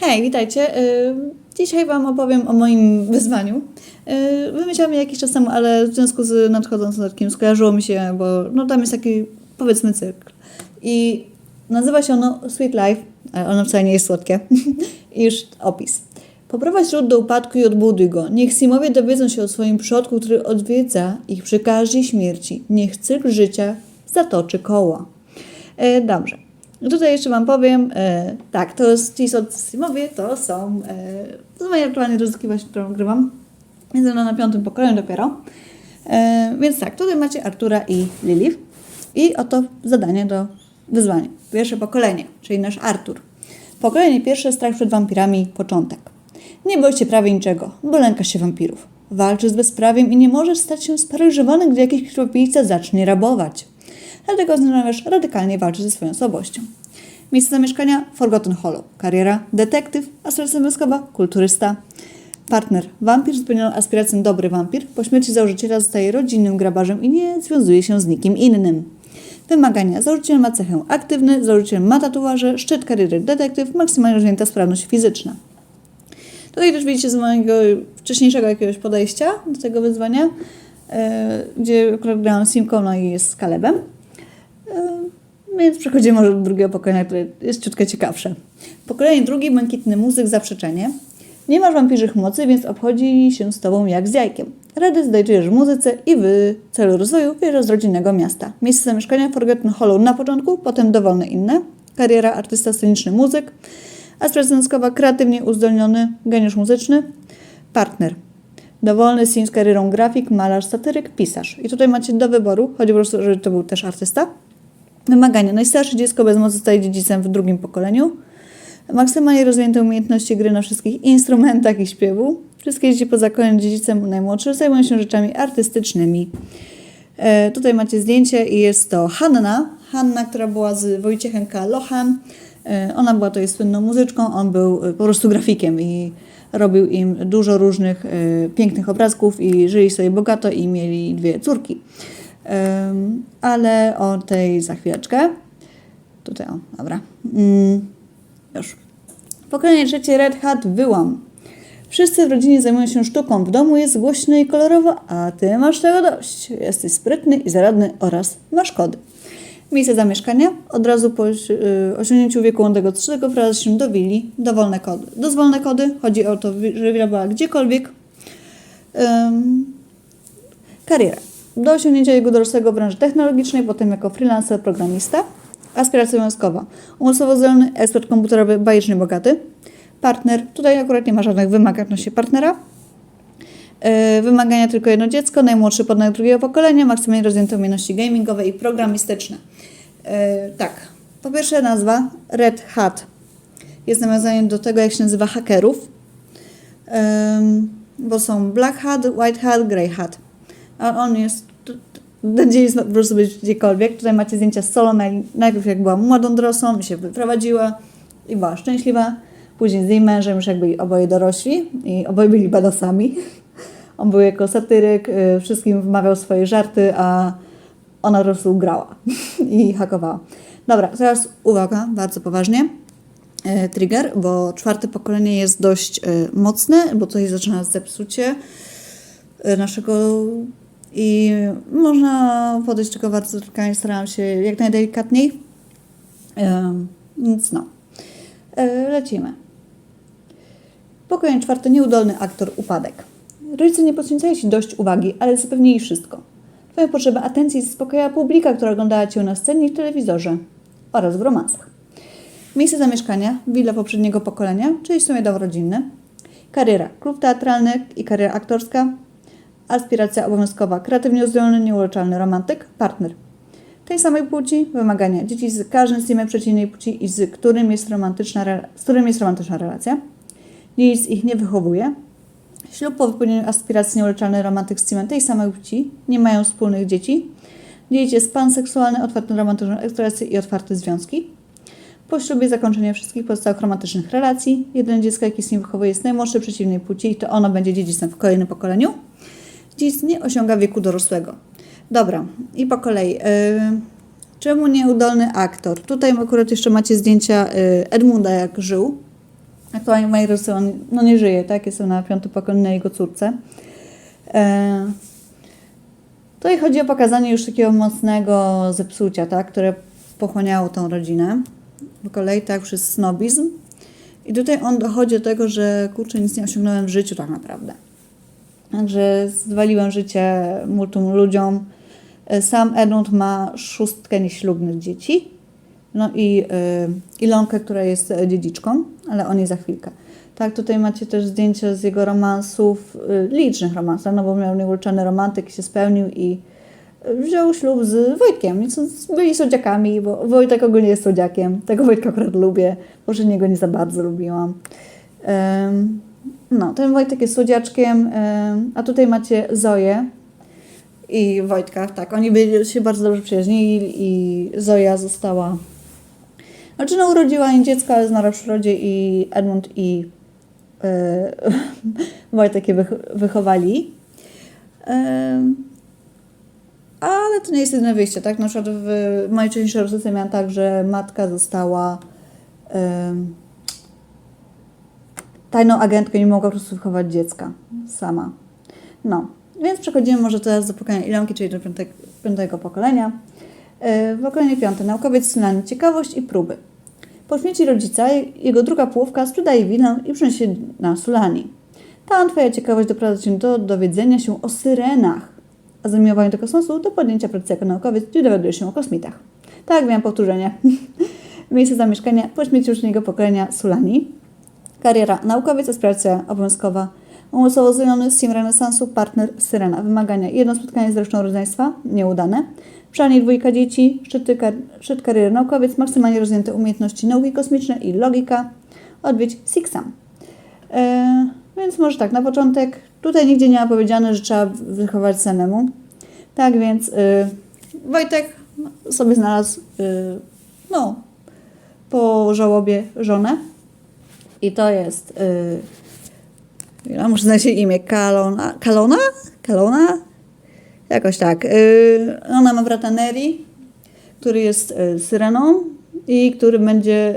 Hej, witajcie. Y, Dzisiaj Wam opowiem o moim wyzwaniu. Y, Wymyślałam je jakiś czas temu, ale w związku z nadchodzącym rokiem skojarzyło mi się, bo no, tam jest taki, powiedzmy, cykl. I nazywa się ono Sweet Life, ale ono wcale nie jest słodkie. I już opis. Poprowadź ród do upadku i odbuduj go. Niech Simowie dowiedzą się o swoim przodku, który odwiedza ich przy każdej śmierci. Niech cykl życia zatoczy koło. E, dobrze. No tutaj jeszcze Wam powiem, e, tak, to jest ci od Simowie, to są, e, to jest moja aktualnie rozrywki właśnie, którą grywam. Jestem na piątym pokoleniu dopiero. E, więc tak, tutaj macie Artura i Lilith. I oto zadanie do wyzwania. Pierwsze pokolenie, czyli nasz Artur. Pokolenie pierwsze, strach przed wampirami, początek. Nie boi się prawie niczego, bo lękasz się wampirów. Walczysz z bezprawiem i nie możesz stać się sparaliżowany, gdy jakiś krwiopijca zacznie rabować. Dlatego postanawiasz radykalnie walczyć ze swoją słabością. Miejsce zamieszkania Forgotten Hollow. Kariera detektyw, aspiracja wojskowa, kulturysta. Partner wampir z spełnioną aspiracją dobry wampir. Po śmierci założyciela zostaje rodzinnym grabarzem i nie związuje się z nikim innym. Wymagania. Założyciel ma cechę aktywny, założyciel ma tatuaże, szczyt kariery detektyw, maksymalnie rozwinięta sprawność fizyczna. Tutaj też widzicie z mojego wcześniejszego jakiegoś podejścia do tego wyzwania, e, gdzie akurat grałam Simką, no i jest z Kalebem. Więc przechodzimy może do drugiego pokolenia, które jest ciutkę ciekawsze. Pokolenie drugie, błękitny muzyk, zaprzeczenie. Nie masz wampirzych mocy, więc obchodzi się z tobą jak z jajkiem. Rady znajdujesz w muzyce i w celu rozwoju wyjeżdżasz z rodzinnego miasta. Miejsce zamieszkania Forgotten Hollow na początku, potem dowolne inne. Kariera artysta sceniczny, muzyk. Aspiracja związkowa, kreatywnie uzdolniony, geniusz muzyczny. Partner. Dowolny sim z karierą grafik, malarz, satyryk, pisarz. I tutaj macie do wyboru, chodzi po prostu, żeby to był też artysta. Wymagania. Najstarsze dziecko bez mocy staje dziedzicem w drugim pokoleniu. Maksymalnie rozwinięte umiejętności gry na wszystkich instrumentach i śpiewu. Wszystkie dzieci poza kolejnym dziedzicem najmłodsze zajmują się rzeczami artystycznymi. E, tutaj macie zdjęcie i jest to Hanna. Hanna, która była z Wojciechem K. Lochan. E, ona była tutaj słynną muzyczką, on był e, po prostu grafikiem i robił im dużo różnych e, pięknych obrazków i żyli sobie bogato i mieli dwie córki. Ale o tej za chwileczkę. Tutaj, o, dobra. Mm, już. Pokolenie trzecie Red Hat wyłam. Wszyscy w rodzinie zajmują się sztuką. W domu jest głośno i kolorowo, a ty masz tego dość. Jesteś sprytny i zaradny oraz masz kody. Miejsce zamieszkania. Od razu po y, osiągnięciu wieku młodego trzeciego wprowadza się do willi. Dowolne kody. Dozwolne kody. Chodzi o to, że willa była gdziekolwiek. Ym, Kariera. Do osiągnięcia jego dorosłego w branży technologicznej, potem jako freelancer, programista. Aspiracja związkowa. Umysłowo zdolny, ekspert komputerowy, bajecznie bogaty. Partner. Tutaj akurat nie ma żadnych wymagań odnośnie partnera. Yy, Wymagania tylko jedno dziecko, najmłodszy podnak drugiego pokolenia, maksymalnie rozwinięte umiejętności gamingowe i programistyczne. Yy, tak, po pierwsze nazwa Red Hat jest nawiązaniem do tego, jak się nazywa hakerów, Ym, bo są Black Hat, White Hat, Grey Hat. A on jest, będzie jest po prostu gdziekolwiek. Tutaj macie zdjęcia z Solomei, najpierw jak była młodą dorosłą, się wyprowadziła i była szczęśliwa. Później z jej mężem już jakby oboje dorośli i oboje byli badasami. On był jako satyryk, y, wszystkim wmawiał swoje żarty, a ona po prostu grała i hakowała. Dobra, teraz uwaga, bardzo poważnie. E, Trigger, bo czwarte pokolenie jest dość e, mocne, bo tutaj zaczyna zepsucie e, naszego i można podejść tylko bardzo delikatnie, starałam się jak najdelikatniej. Więc no. E, Lecimy. Pokolenie czwarte, nieudolny aktor, upadek. Rodzice nie poświęcają Ci dość uwagi, ale zapewnili wszystko. Twoja potrzeba atencji zaspokajała publika, która oglądała Cię na scenie i w telewizorze oraz w romansach. Miejsce zamieszkania, willa poprzedniego pokolenia, czyli w sumie dom rodzinny. Kariera, klub teatralny i kariera aktorska. Aspiracja obowiązkowa, kreatywnie uzdolniony, nieuleczalny romantyk, partner. Tej samej płci, wymagania, dzieci z każdym z innej przeciwnej płci i z którym jest romantyczna, z którym jest romantyczna relacja. Nic ich nie wychowuje. Ślub po wypełnieniu aspiracji nieuleczalny romantyk z Cimem tej samej płci, nie mają wspólnych dzieci. Dzieci jest panseksualny, otwarty na romantyczną ekspresję i otwarte związki. Po ślubie zakończenie wszystkich pozostałych romantycznych relacji. Jedyne dziecko, jakie z nim wychowuje, jest najmłodsze przeciwnej płci i to ono będzie dziedzicem w kolejnym pokoleniu. Dziedzic nie osiąga wieku dorosłego. Dobra, i po kolei. Yy, czemu nieudolny aktor? Tutaj akurat jeszcze macie zdjęcia yy, Edmunda, jak żył. Aktualnie rodzice, on no nie żyje, tak? Jestem na na jego córce. E, Tutaj chodzi o pokazanie już takiego mocnego zepsucia, tak? Które pochłaniało tą rodzinę. Po kolei tak, jest snobizm. I tutaj on dochodzi do tego, że kurczę, nic nie osiągnąłem w życiu tak naprawdę. Także zwaliłem życie multum ludziom. E, Sam Edmund ma szóstkę nieślubnych dzieci. No i y, Ilonkę, która jest e, dziedziczką, ale o niej za chwilkę. Tak, tutaj macie też zdjęcia z jego romansów, licznych romansów, no bo miał nieuliczony romantyk się spełnił i wziął ślub z Wojtkiem, byli słodziakami, bo Wojtek ogólnie jest słodziakiem. Tego Wojtka akurat lubię, poprzedniego nie za bardzo lubiłam. No, ten Wojtek jest słodziaczkiem, a tutaj macie Zoję i Wojtka, tak, oni byli się bardzo dobrze przyjaźnili i Zoja została znaczy, no, urodziła im dziecko, ale zmarła w przyrodzie i Edmund i yy, Wojtek je wych- wychowali. Yy, ale to nie jest jedyne wyjście, tak? Na przykład w mojej wcześniejszej rodzice miałam tak, że matka została yy, tajną agentką i nie mogła po prostu wychować dziecka sama. No, więc przechodzimy może teraz do pokolenia Ilonki, czyli do piątego, pokolenia. Yy, Pokolenie piąte. Naukowiec Sulani. Ciekawość i próby. Po śmierci rodzica jego druga połówka sprzedaje winę i przyniesie na Sulani. Tam twoja ciekawość doprowadza cię do dowiedzenia się o syrenach, a zamiłowanie do kosmosu do podjęcia pracy jako naukowiec, gdzie dowiadujesz się o kosmitach. Tak, miałam powtórzenie. Miejsce zamieszkania po śmierci uczniego pokolenia Sulani. Kariera naukowiec, aspiracja obowiązkowa. Umysłowo zajony, sim renesansu, partner, syrena. Wymagania. Jedno spotkanie z resztą rodzeństwa, nieudane. Przynajmniej dwójka dzieci, szczyty kar szczyt kariery naukowiec, maksymalnie rozwinięte umiejętności nauki kosmiczne i logika. Odwiedź Sixam. E, więc może tak, na początek, tutaj nigdzie nie ma powiedziane, że trzeba wychować senemu. Tak więc y, Wojtek sobie znalazł, y, no, po żałobie żonę. I to jest, y, ja muszę znaleźć jej imię, Kalona, Kalona? Kalona? Jakoś tak. Y, ona ma brata Neri, który jest y, syreną i który będzie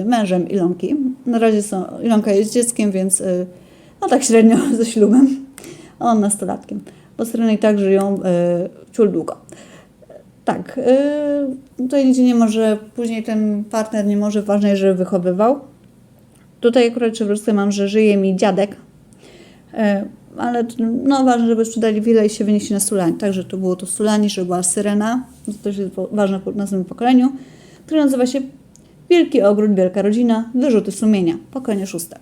y, mężem Ilonki. Na razie są, Ilonka jest dzieckiem, więc no tak średnio ze ślubem. A on nastolatkiem. Bo syreny i tak żyją y, ciul długo. Tak. Y, tutaj nigdzie nie może, później ten partner nie może, ważne żeby wychowywał. Tutaj akurat przewrócę mam, że żyje mi dziadek, e, ale no ważne, żeby sprzedali wilę i się wynieśli na Sulani. Także to było to Sulani, że była Syrena, to też jest ważne po następnym pokoleniu, które nazywa się Wielki Ogród, Wielka Rodzina, Wyrzuty Sumienia, pokolenie szóste.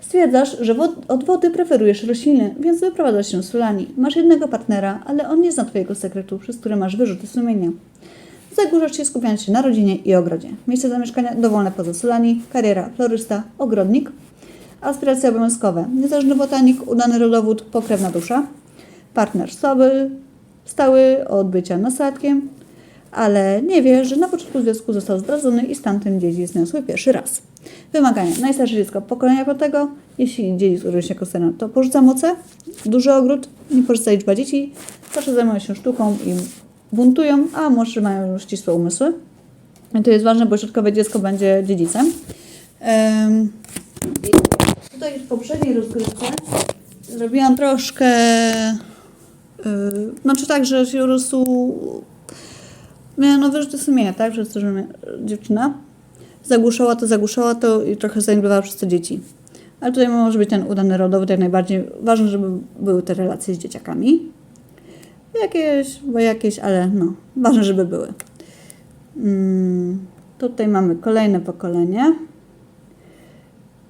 Stwierdzasz, że od wody preferujesz rośliny, więc wyprowadzasz się z Sulani. Masz jednego partnera, ale on nie zna Twojego sekretu, przez który masz wyrzuty sumienia. Zagłuszasz się skupiając się na rodzinie i ogrodzie. Miejsce zamieszkania dowolne poza Sulani, kariera florysta, ogrodnik, aspiracje obowiązkowe, niezależny botanik, udany rodowód, pokrewna dusza, partner stały, stały od bycia nasadkiem, ale nie wie, że na początku związku został zdradzony i stan ten dzieci zniosły pierwszy raz. Wymagania. Najstarsze dziecko pokolenia piątego. Jeśli dzieci urodziły się jako to porzuca moce, duży ogród, niepożyta liczba dzieci, zawsze zajmują się sztuką i buntują, a młodsze mają już ścisłe umysły. I to jest ważne, bo środkowe dziecko będzie dziedzicem. Tutaj w poprzedniej rozgrywce zrobiłam troszkę, yy, znaczy tak, że się po prostu miała nowe rzeczy sumienia, tak, przez to, że mnie, dziewczyna zagłuszała to, zagłuszała to i trochę zaniedbywała przez to dzieci. Ale tutaj może być ten udany rodowód jak najbardziej. Ważne, żeby były te relacje z dzieciakami. Jakieś, bo jakieś, ale no, ważne, żeby były. Mm, tutaj mamy kolejne pokolenie,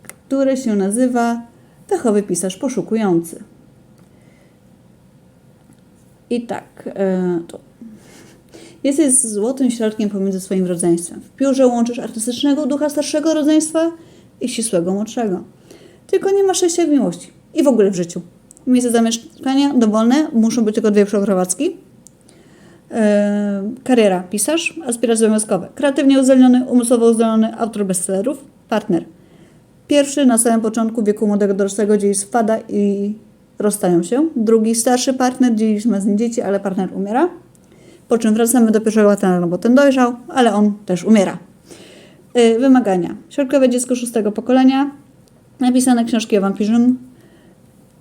które się nazywa Pechowy pisarz poszukujący. I tak, e, to Jesteś złotym środkiem pomiędzy swoim rodzeństwem. W piórze łączysz artystycznego ducha starszego rodzeństwa i ścisłego młodszego. Tylko nie ma szczęścia w miłości i w ogóle w życiu. Miejsce zamieszkania dowolne, muszą być tylko dwie przeprowadzki. Yy, kariera, pisarz, aspiracje obowiązkowe. Kreatywnie uzdolniony, umysłowo uzdolniony, autor bestsellerów, partner. Pierwszy na samym początku wieku młodego dorosłego dzieli spada i rozstają się. Drugi starszy partner, dzieliśmy z nim dzieci, ale partner umiera. Po czym wracamy do pierwszego partnera, bo ten dojrzał, ale on też umiera. Y, Wymagania. Środkowe dziecko szóstego pokolenia. Napisane książki o wampirzym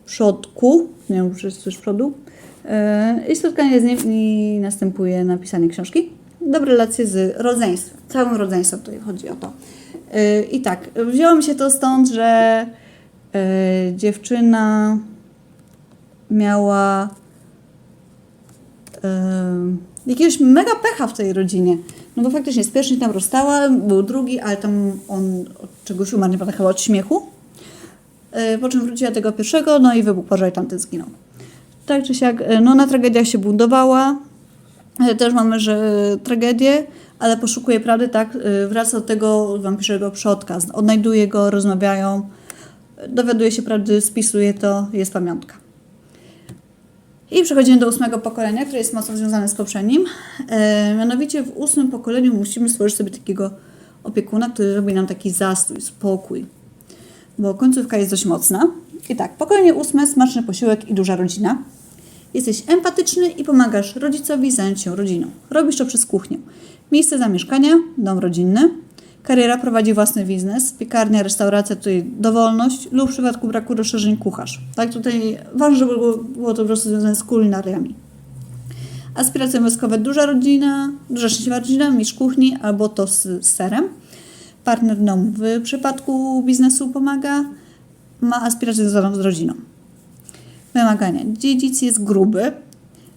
przodku. Nie wiem, czy jest coś przodu. Y, I spotkanie z nim i następuje napisanie książki. Dobre relacje z rodzeństwem. Całym rodzeństwem tutaj chodzi o to. Y, I tak, wzięło mi się to stąd, że y, dziewczyna miała jakiegoś mega pecha w tej rodzinie. No bo faktycznie z pierwszym tam rozstała, był drugi, ale tam on od czegoś umarł, nie pamiętam, chyba od śmiechu. E, Po czym wróciła tego pierwszego, no i wybuchł pożar i tamten zginął. Tak czy siak, e, no na tragediach się budowała. E, Też mamy, że tragedię, ale poszukuje prawdy, tak, wraca do tego wampirego przodka, odnajduje go, rozmawiają, dowiaduje się prawdy, spisuje to, jest pamiątka. I przechodzimy do ósmego pokolenia, które jest mocno związane z poprzednim. E, mianowicie w ósmym pokoleniu musimy stworzyć sobie takiego opiekuna, który robi nam taki zastój, spokój. Bo końcówka jest dość mocna. I tak, pokolenie ósme, smaczny posiłek i duża rodzina. Jesteś empatyczny i pomagasz rodzicowi zająć się rodziną. Robisz to przez kuchnię. Miejsce zamieszkania, dom rodzinny. Kariera prowadzi własny biznes, piekarnia, restauracja, tutaj dowolność lub w przypadku braku rozszerzeń kucharz. Tak, tutaj ważne, żeby było, było to po prostu związane z kulinariami. Aspiracje wojskowe, duża rodzina, duża szczęśliwa rodzina, mistrz kuchni albo to z, serem. Partner domu w przypadku biznesu pomaga, ma aspirację związaną z rodziną. Wymagania. Dziedzic jest gruby,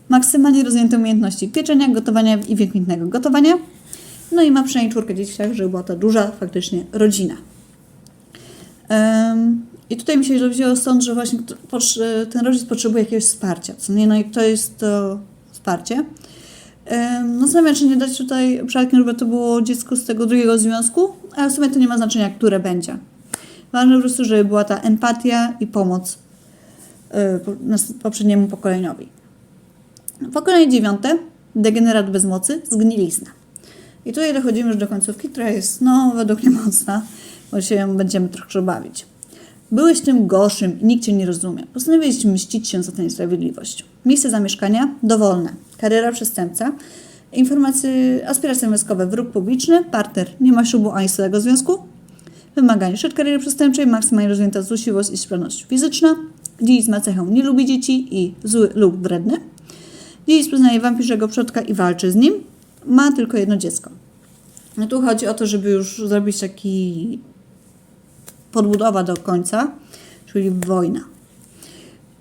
maksymalnie rozwinięte umiejętności pieczenia, gotowania i pięknego gotowania. No i ma przynajmniej czwórkę dzieci, tak, żeby była to duża faktycznie rodzina. Ym, I tutaj mi się to wzięło stąd, że właśnie ten rodzic potrzebuje jakiegoś wsparcia, co nie? No i to jest to wsparcie. No zastanawiam się, nie dać tutaj przypadkiem, żeby to było dziecko z tego drugiego związku, ale w sumie to nie ma znaczenia, które będzie. Ważne po prostu, żeby była ta empatia i pomoc po- nas- poprzedniemu pokoleniowi. Pokolenie dziewiąte, degenerat bez mocy, zgnilizna. I tutaj dochodzimy już do końcówki, która jest, no, według mnie mocna, bo się będziemy trochę bawić. Byłeś tym gorszym i nikt cię nie rozumie. Postanowiłeś mścić się za tę niesprawiedliwość. Miejsce zamieszkania dowolne. Kariera przestępca. Informacje, aspiracje wojskowe, wróg publiczny, partner, nie ma ślubu ani stałego związku. Wymagania szczyt kariery przestępczej, maksymalnie rozwinięta złośliwość i sprawność fizyczna. Dziedzic ma cechę nie lubi dzieci i zły lub wredny. Dziedzic poznaje wampirzego przodka i walczy z nim. Ma tylko jedno dziecko. No tu chodzi o to, żeby już zrobić taki podbudowa do końca, czyli wojna.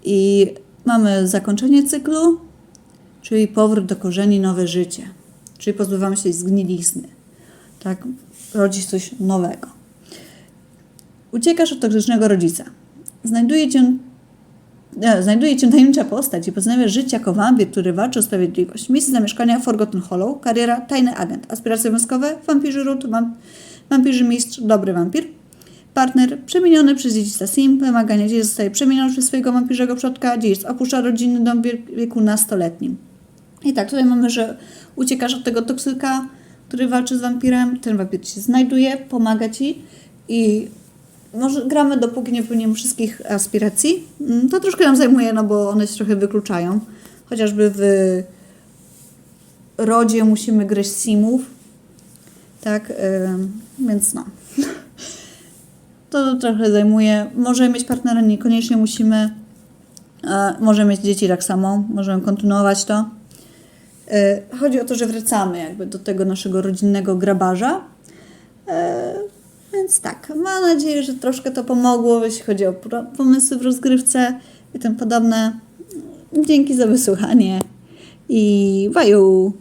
I mamy zakończenie cyklu, czyli powrót do korzeni, nowe życie. Czyli pozbywamy się zgnilizny. Tak, rodzi coś nowego. Uciekasz od toksycznego rodzica. Znajduje cię, e, znajduje cię tajemnicza postać i postanawiasz żyć jako wampir, który walczy o sprawiedliwość. Miejsce zamieszkania Forgotten Hollow, kariera tajny agent, aspiracje wojskowe, wampirzy ród, wam, wampirzy mistrz, dobry wampir. Partner przemieniony przez dziedzica Sim, wymagania dziedzic zostaje przemieniony przez swojego wampirzego przodka, dziedzic opuszcza rodzinny dom w wiek- wieku nastoletnim. I tak, tutaj mamy, że uciekasz od tego toksyka, który walczy z wampirem, ten wampir się znajduje, pomaga ci i może gramy dopóki nie wypełnimy wszystkich aspiracji. Mm, To troszkę nam zajmuje, no bo one się trochę wykluczają. Chociażby w rodzie musimy gryźć simów. Tak, więc no. To trochę zajmuje. Możemy mieć partnera, niekoniecznie musimy. E, możemy mieć dzieci tak samo, możemy kontynuować to. E, chodzi o to, że wracamy jakby do tego naszego rodzinnego grabarza. E, więc tak, mam nadzieję, że troszkę to pomogło, jeśli chodzi o pomysły w rozgrywce i tym podobne. Dzięki za wysłuchanie i baju!